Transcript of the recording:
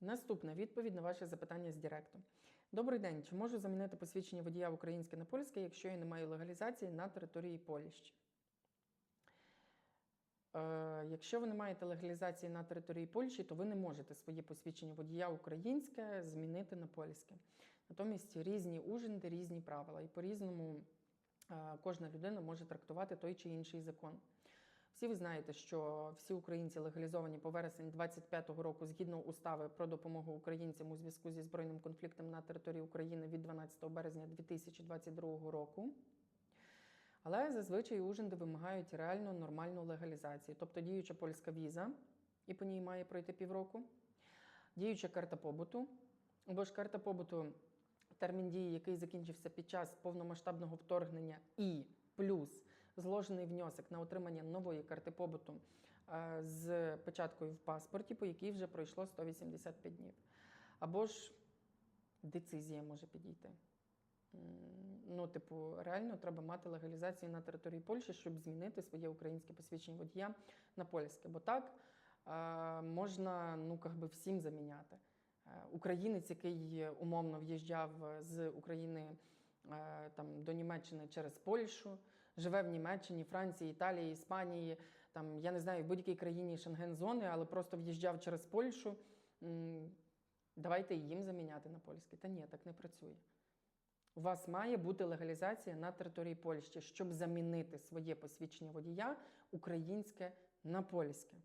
Наступна відповідь на ваше запитання з Директу. Добрий день. Чи можу замінити посвідчення водія в українське на польське, якщо я не маю легалізації на території Польщі? Е, якщо ви не маєте легалізації на території Польщі, то ви не можете своє посвідчення водія українське змінити на польське. Натомість різні ужинди, різні правила, і по-різному е, кожна людина може трактувати той чи інший закон. Всі ви знаєте, що всі українці легалізовані по вересень 25-го року згідно устави про допомогу українцям у зв'язку зі збройним конфліктом на території України від 12 березня 2022 року. Але зазвичай ужинди вимагають реально нормальну легалізацію, тобто діюча польська віза, і по ній має пройти півроку, діюча карта побуту, або ж карта побуту, термін дії, який закінчився під час повномасштабного вторгнення, і плюс зложений внесок на отримання нової карти побуту е, з печаткою в паспорті, по якій вже пройшло 185 днів. Або ж децизія може підійти. Ну, типу, реально треба мати легалізацію на території Польщі, щоб змінити своє українське посвідчення водія на польське. Бо так е, можна ну, би всім заміняти. Е, Українець, який умовно в'їжджав з України там, до Німеччини через Польщу, живе в Німеччині, Франції, Італії, Іспанії, там, я не знаю, в будь-якій країні Шенген-зони, але просто в'їжджав через Польщу. Давайте їм заміняти на польське. Та ні, так не працює. У вас має бути легалізація на території Польщі, щоб замінити своє посвідчення водія українське на польське.